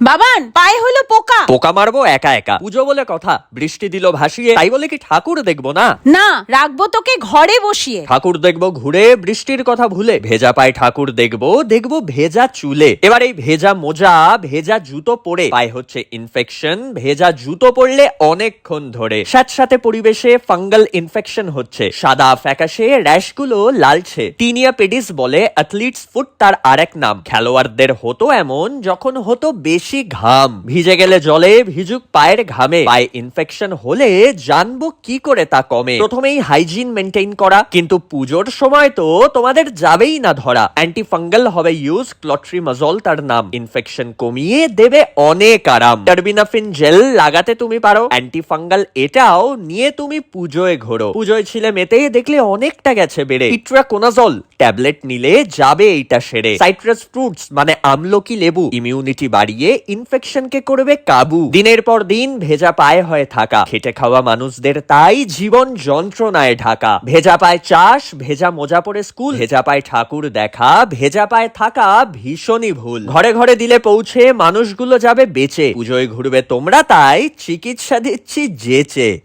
বাবান পায়ে হলো পোকা। পোকা মারবো একা একা। পুজো বলে কথা বৃষ্টি দিল ভাসিয়ে তাই বলে কি ঠাকুর দেখব না? না রাখব তোকে ঘরে বসিয়ে। ঠাকুর দেখব ঘুরে বৃষ্টির কথা ভুলে। ভেজা পায়ে ঠাকুর দেখব দেখব ভেজা চুলে। এবার এই ভেজা মোজা ভেজা জুতো পরে পায়ে হচ্ছে ইনফেকশন ভেজা জুতো পরলে অনেকক্ষণ ধরে। সাথে সাথে পরিবেশে ফাঙ্গাল ইনফেকশন হচ্ছে। সাদা ফ্যাকাশে র্যাশগুলো লালছে। টিনিয়া পেডিস বলে অ্যাথলিটস ফুট তার আরেক নাম। খেলোয়াড়দের হতো এমন যখন হতো বেশি ঘাম। ভিজে গেলে জলে, ভিজুক পায়ের ঘামে। পায়ে ইনফেকশন হলে জানব কি করে তা কমে। প্রথমেই হাইজিন মেনটেন করা। কিন্তু পুজোর সময় তো তোমাদের যাবেই না ধরা। অ্যান্টি ফাঙ্গাল হবে ইউজ ক্লট্রিমাজল তার নাম। ইনফেকশন কমিয়ে দেবে অনেক আরাম। টার্বিনাফিন জেল লাগাতে তুমি পারো। অ্যান্টি ফাঙ্গাল এটাও নিয়ে তুমি পুজোয় ঘোরো। পুজোয় ছিলে মেতে দেখলে অনেকটা গেছে বেড়ে। ইট্রাকোনাজল ট্যাবলেট নিলে যাবে এইটা সেরে। সাইট্রাস ফ্রুটস মানে আমলকি লেবু। ইমিউনিটি বাড়িয়ে ইনফেকশনকে করবে কাবু। দিনের পর দিন ভেজা পায়ে হয়ে থাকা। খেটে খাওয়া মানুষদের তাই জীবন যন্ত্রণায় ঢাকা। ভেজা পায় চাষ, ভেজা মোজা পরে স্কুল, ভেজা পায় ঠাকুর দেখা, ভেজা পায়ে থাকা ভীষণই ভুল। ঘরে ঘরে দিলে পৌঁছে মানুষগুলো যাবে বেঁচে। পুজোয় ঘুরবে তোমরা, তাই চিকিৎসা দিচ্ছি যেচে।